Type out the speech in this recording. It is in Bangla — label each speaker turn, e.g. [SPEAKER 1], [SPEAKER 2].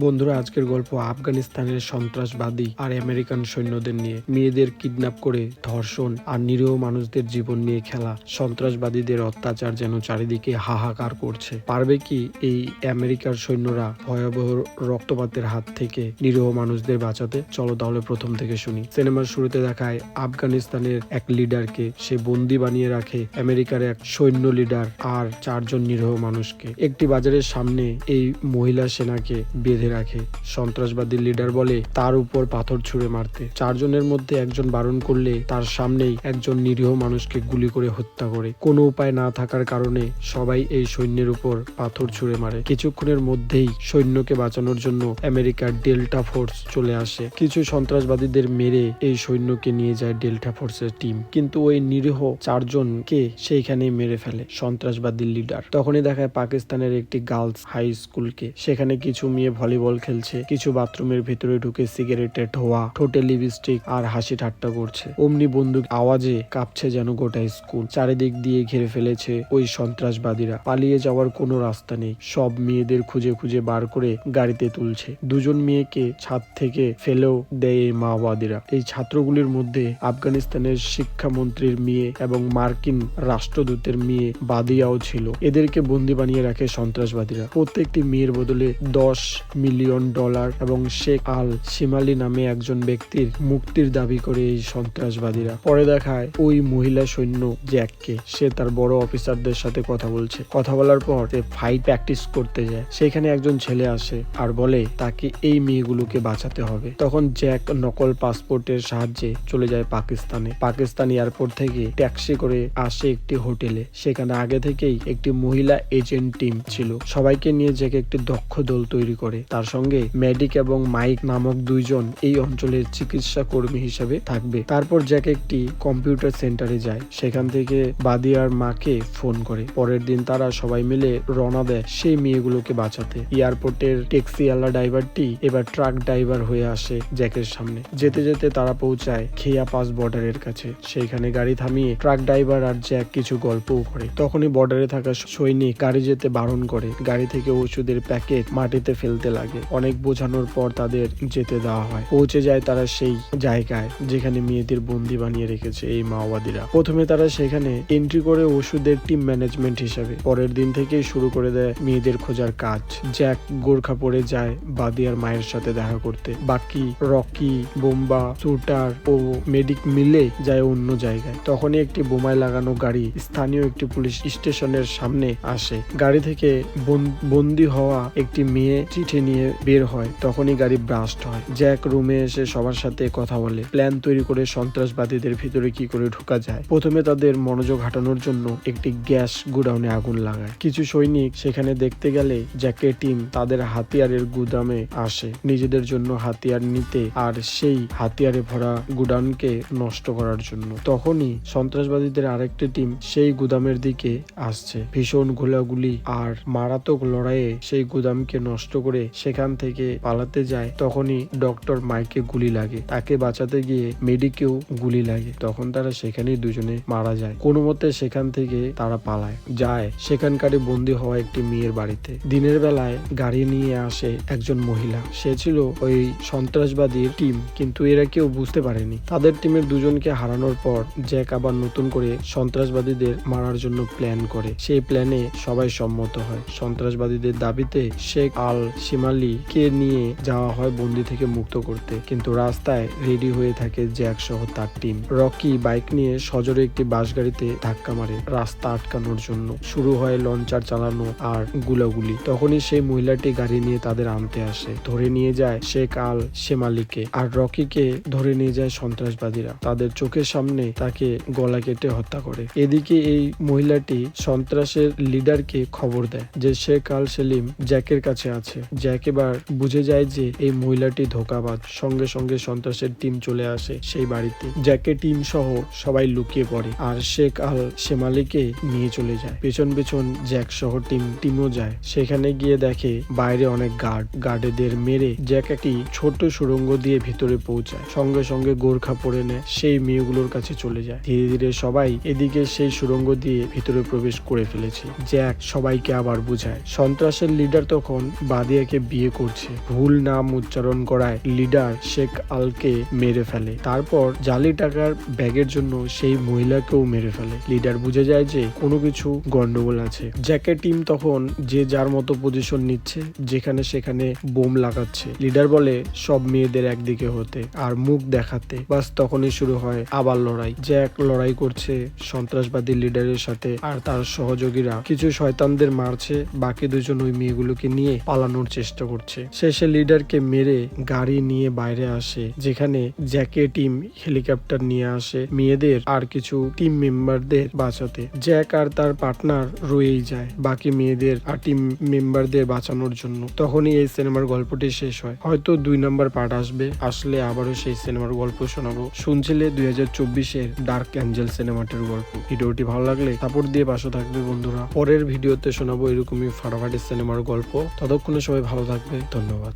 [SPEAKER 1] বন্ধুরা, আজকের গল্প আফগানিস্তানের সন্ত্রাসবাদী আর আমেরিকান সৈন্যদের নিয়ে। মেয়েদের কিডন্যাপ করে ধর্ষণ আর নিরীহ মানুষদের জীবন নিয়ে খেলা। সন্ত্রাসবাদীদের অত্যাচার যেন চারিদিকে হাহাকার করছে। পারবে কি এই আমেরিকার সৈন্যরা ভয়াবহ রক্তপাতের হাত থেকে নিরীহ মানুষদের বাঁচাতে? চলো তাহলে প্রথম থেকে শুনি। সিনেমার শুরুতে দেখায় আফগানিস্তানের এক লিডারকে। সে বন্দি বানিয়ে রাখে আমেরিকার এক সৈন্য লিডার আর চারজন নিরীহ মানুষকে। একটি বাজারের সামনে এই মহিলা সেনাকে বেঁধে রাখে। সন্ত্রাসবাদী লিডার বলে, তার উপর পাথর ছুঁড়ে মারতে। চারজনের মধ্যে একজন বারণ করলে, তার সামনেই একজন নিরীহ মানুষকে গুলি করে হত্যা করে। কোনো উপায় না থাকার কারণে, সবাই এই সৈন্যের উপর পাথর ছুঁড়ে মারে। কিছুক্ষণের মধ্যেই সৈন্যকে বাঁচানোর জন্য আমেরিকার ডেল্টা ফোর্স চলে আসে। কিছু সন্ত্রাসবাদীদের মেরে এই সৈন্যকে নিয়ে যায় ডেল্টা ফোর্সের টিম। কিন্তু ওই নিরীহ চারজনকে সেইখানেই মেরে ফেলে সন্ত্রাসবাদী লিডার। তখনই দেখায় পাকিস্তানের একটি গার্লস হাই স্কুলকে। সেখানে কিছু মেয়ে ভলিবল খেলছে। কিছু বাথরুমের ভিতরে ঢুকে সিগারেটে ধোয়া, ঠোঁটে লিপস্টিক আর হাসি ঠাট্টা করছে। অমনি বন্দুক আওয়াজে কাঁপছে যেন গোটা স্কুল। চারিদিক দিয়ে ঘিরে ফেলেছে ওই সন্ত্রাসবাদীরা। পালিয়ে যাওয়ার কোনো রাস্তা নেই। সব মেয়েদের খুঁজে খুঁজে বার করে গাড়িতে তুলছে। দুজন মেয়েকে ছাদ থেকে ফেলেও দেয় এই মাওবাদীরা। এই ছাত্রগুলির মধ্যে আফগানিস্তানের শিক্ষামন্ত্রীর মেয়ে এবং মার্কিন রাষ্ট্রদূতের মেয়ে বাদিয়াও ছিল। এদেরকে বন্দি বানিয়ে রাখে সন্ত্রাসবাদীরা। প্রত্যেকটি মেয়ের বদলে দশ মিলিয়ন ডলার এবং শেখ আল শিমালি নামে একজন ব্যক্তির মুক্তির দাবি করে এই সন্ত্রাসবাদীরা। পরে দেখায় ওই মহিলা সৈন্য জ্যাককে। সে তার বড় অফিসারদের সাথে কথা বলছে। কথা বলার পর সে ফাইট প্র্যাকটিস করতে যায়। সেখানে একজন ছেলে আসে আর বলে, তাকে এই মেয়েগুলোকে বাঁচাতে হবে। তখন জ্যাক নকল পাসপোর্টের সাহায্যে চলে যায় পাকিস্তানে। পাকিস্তান এয়ারপোর্ট থেকে ট্যাক্সি করে আসে একটি হোটেলে। সেখানে আগে থেকেই একটি মহিলা এজেন্ট টিম ছিল। সবাইকে নিয়ে জ্যাক একটি দক্ষ দল তৈরি করে। তার সঙ্গে মেডিক এবং মাইক নামক দুইজন এই অঞ্চলের চিকিৎসা কর্মী হিসেবে থাকবে। তারপর জ্যাক একটি কম্পিউটার সেন্টারে যায়। সেখান থেকে বাদিয়ার মাকে ফোন করে। পরের দিন তারা সবাই মিলে রওনা দেয় সেই মেয়েগুলোকে বাঁচাতে। এয়ারপোর্টের ট্যাক্সি আলা ড্রাইভারটি এবার ট্রাক ড্রাইভার হয়ে আসে জ্যাকের সামনে। যেতে যেতে তারা পৌঁছায় খেয়া পাস বর্ডারের কাছে। সেইখানে গাড়ি থামিয়ে ট্রাক ড্রাইভার আর জ্যাক কিছু গল্পও করে। তখনই বর্ডারে থাকা সৈনিক গাড়ি যেতে বারণ করে। গাড়ি থেকে ওষুধের প্যাকেট মাটিতে ফেলতে লাগে। অনেক বোঝানোর পর তাদের যেতে দেওয়া হয়। পৌঁছে যায় তারা সেই জায়গায় যেখানে মেয়েদের বন্দি বানিয়ে রেখেছে এই মাওবাদীরা। প্রথমে তারা সেখানে এন্ট্রি করে ওষুধের টিম ম্যানেজমেন্ট হিসাবে। পরের দিন থেকেই শুরু করে দেয় মেয়েদের খোঁজার কাজ। জ্যাক গোর্খা পড়ে যায় বাদিয়ার মায়ের সাথে দেখা করতে। বাকি রকি, বোম্বা, সুটার ও মেডিক মিলে যায় অন্য জায়গায়। তখনই একটি বোমায় লাগানো গাড়ি স্থানীয় একটি পুলিশ স্টেশনের সামনে আসে। গাড়ি থেকে বন- বন্দি হওয়া একটি মেয়ে চিঠি নিয়ে বের হয়, তখনই গাড়ি ব্রাস্ট হয়। জ্যাক রুমে এসে সবার সাথে কথা বলে। প্ল্যান তৈরি করে সন্ত্রাসবাদীদের ভিতরে কি করে ঢোকা যায়? প্রথমে তাদের মনোযোগ হাঁটানোর জন্য একটি গ্যাস গুডাউনে আগুন লাগায়। কিছু সৈনিক সেখানে দেখতে গেলে জ্যাকের টিম তাদের হাতিয়ারের গুদামে আসে। নিজেদের জন্য হাতিয়ার নিতে আর সেই হাতিয়ারে ভরা গুডাউনকে নষ্ট করার জন্য। তখনই সন্ত্রাসবাদীদের আরেকটি টিম সেই গুদামের দিকে আসছে। ভীষণ গোলাগুলি আর মারাত্মক লড়াইয়ে সেই গুদামকে নষ্ট করে সেখান থেকে পালাতে যায়, তখনই ডক্টর মাইকে গুলি লাগে। তাকে বাঁচাতে গিয়ে মেডিকেও গুলি লাগে। তখন তারা সেখানেই দুজনে মারা যায়। কোনো মতে সেখান থেকে তারা পালায়। যায় সেখানকারই বন্দী হওয়া একটি মেয়ের বাড়িতে। দিনের বেলায় গাড়ি নিয়ে আসে একজন মহিলা। সে ছিল ওই সন্ত্রাসবাদীর টিম কিন্তু এরা কেউ বুঝতে পারেনি। তাদের টিমের দুজনকে হারানোর পর জ্যাক আবার নতুন করে সন্ত্রাসবাদীদের মারার জন্য প্ল্যান করে। সেই প্ল্যানে সবাই সম্মত হয়। সন্ত্রাসবাদীদের দাবিতে শেখ আল শিমালি কে নিয়ে যাওয়া হয় বন্দি থেকে মুক্ত করতে। কিন্তু রাস্তায় রেডি হয়ে থাকে জ্যাক সহ তার টিম। রকি বাইক নিয়ে সজোরে একটি বাস গাড়িতে ধাক্কা মারে রাস্তা আটকানোর জন্য। শুরু হয় লঞ্চার চালানো আর গুলাগুলি। তখনই সেই মহিলাটি গাড়ি নিয়ে তাদের আনতে আসে। ধরে নিয়ে যায় শেখ আল শেমালিকে। আর রকিকে ধরে নিয়ে যায় সন্ত্রাসবাদীরা। তাদের চোখের সামনে তাকে গলা কেটে হত্যা করে। এদিকে এই মহিলাটি সন্ত্রাসের লিডারকে খবর দেয় যে শেখ আল সেলিম জ্যাকের কাছে আছে। জ্যাক এবার বুঝে যায় যে এই মহিলাটি ধোকাবাজ। সঙ্গে সঙ্গে সন্ত্রাসের টিম চলে আসে সেই বাড়িতে। জ্যাকের টিম সহ সবাই লুকিয়ে পড়ে। আর শেখ আল শেমালিকে নিয়ে চলে যায়। পেছন পেছন জ্যাক সহ টিম, টিমও যায়। সেখানে গিয়ে দেখে বাইরে অনেক গার্ড। গার্ডেদের মেরে জ্যাক একটি ছোট সুড়ঙ্গ দিয়ে ভিতরে পৌঁছায়। সঙ্গে সঙ্গে গোর্খা পড়ে নেয়। সেই মেয়েগুলোর কাছে চলে যায়। ধীরে ধীরে সবাই এদিকে সেই সুড়ঙ্গ দিয়ে ভিতরে প্রবেশ করে ফেলেছে। জ্যাক সবাইকে আবার বুঝায়। সন্ত্রাসের লিডার তখন বাদিয়াকে বিয়ে করছে। ভুল নাম উচ্চারণ করায় লিডার শেখ আলকে মেরে ফেলে। তারপর জালি টাকার ব্যাগের জন্য সেই মহিলাকেও মেরে ফেলে। লিডার বুঝে যায় যে কোনো কিছু গন্ডগোল আছে। জ্যাকের টিম তখন যে যার মতো পজিশন নিচ্ছে, যেখানে সেখানে বোম লাগাচ্ছে। লিডার বলে, সব মেয়েদের একদিকে হতে আর মুখ দেখাতে। বাস তখনই শুরু হয় আবার লড়াই। জ্যাক লড়াই করছে সন্ত্রাসবাদী লিডারের সাথে আর তার সহযোগীরা। কিছু শয়তানদের মারছে, বাকি দুজন ওই মেয়েগুলোকে নিয়ে পালানোর চেষ্টা করছে। শেষে লিডারকে মেরে গাড়ি নিয়ে বাইরে আসে, যেখানে জ্যাকে টিম হেলিকপ্টার নিয়ে আসে। মেয়েদের আর কিছু টিম মেম্বারদের বাঁচাতে। জ্যাক আর তার পার্টনার রয়েই যায়, বাকি মেয়েদের আর টিম মেম্বারদের বাঁচানোর জন্য। তখনই এই সিনেমার গল্পটি শেষ হয়। হয়তো দুই নম্বর পার্ট আসবে, আসলে আবারও সেই সিনেমার গল্প শোনাবো। শুনছিলে দুই হাজার চব্বিশের ডার্ক অ্যাঞ্জেল সিনেমাটির গল্প। ভিডিওটি ভালো লাগলে সাপোর্ট দিয়ে পাশে থাকবে বন্ধুরা। পরের ভিডিওতে শোনাবো এরকমই ফাটাফাটি সিনেমার গল্প। ততক্ষণে সবাই ভালো থাকবে ধন্যবাদ।